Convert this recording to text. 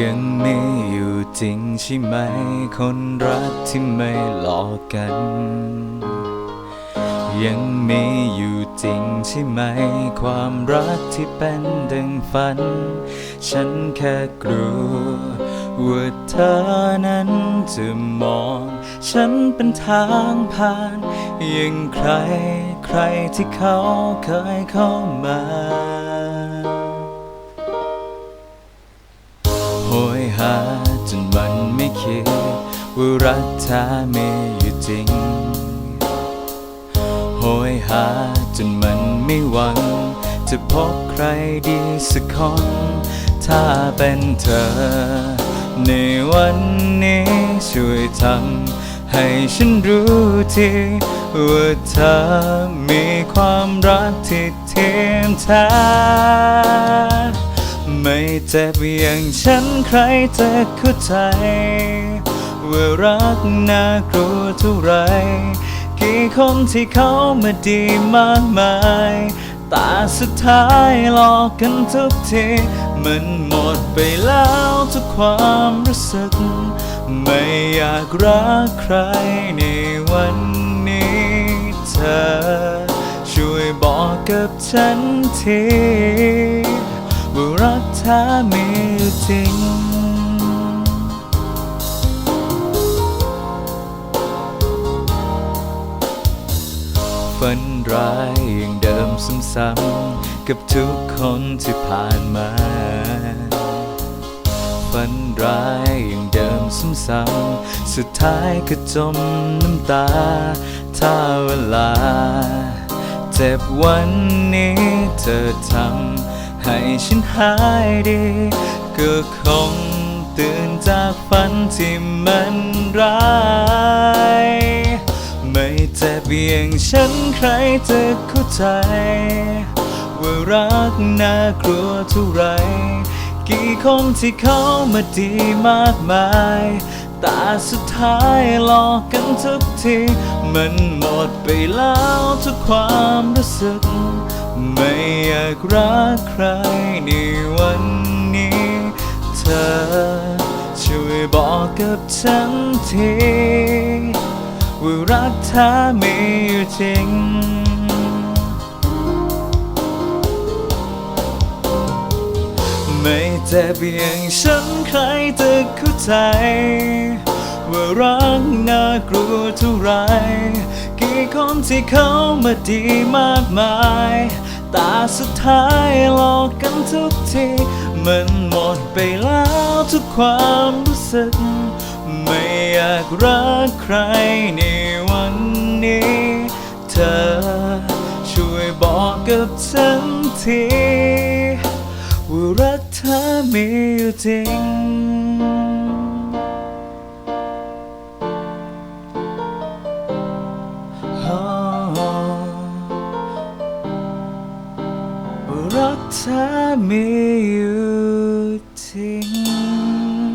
ยังมีอยู่จริงใช่ไหม คนรักที่ไม่หลอกกัน ยังมีอยู่จริงใช่ไหม ความรักที่เป็นดังฝัน ฉันแค่กลัวว่าเธอนั้นจะมอง ฉันเป็นทางผ่านยังใครใครที่เขาเคยเข้ามา หาจนมันไม่คิดว่ารักเธอมีอยู่จริง โหยหาจนมันไม่หวัง จะพบใครดีสักคน ถ้าเป็นเธอ ในวันนี้ช่วยทำให้ฉันรู้ทีว่าเธอมีความรักที่เทียมแท้ เจ็บอย่างฉันใครจะเข้าใจ ว่ารักน่ากลัวเท่าไร กี่คนที่เขามาดีมากมายแต่สุดท้ายหลอกกันทุกทีมันหมดไปแล้วทุกความรู้สึก ไม่อยากรักใครในวันนี้เธอ ช่วยบอกกับฉันที ว่ารักเธอมีอยู่จริง ฝันร้ายอย่างเดิมซ้ำๆกับทุกคนที่ผ่านมา ฝันร้ายอย่างเดิมซ้ำๆสุดท้ายก็จมน้ำตา ถ้าเวลา เจ็บวันนี้เธอทำ ให้ฉันหายดี ก็คงตื่นจากฝันที่มันร้ายไม่เจ็บอย่างฉันใครจะเข้าใจ ว่ารักน่ากลัวเท่าไร กี่คนที่เขามาดีมากมาย แต่สุดท้ายหลอกกันทุกที มันหมดไปแล้วทุกความรู้สึก ไม่อยากรักใครในวันนี้ เธอช่วยบอกกับฉันทีว่ารักเธอมีอยู่จริงไม่เจ็บอย่างฉันใครจะเข้าใจ ว่ารักน่ากลัวเท่าไร กี่คนที่เขามาดีมากมายต่สุดท้ายหลอกกันทุกที มันหมดไปแล้วทุกความรู้สึก ไม่อยากรักใครในวันนี้ เธอช่วยบอกกับฉันทีว่ารักเธอมีอยู่จริง รักเธอมีอยู่จริง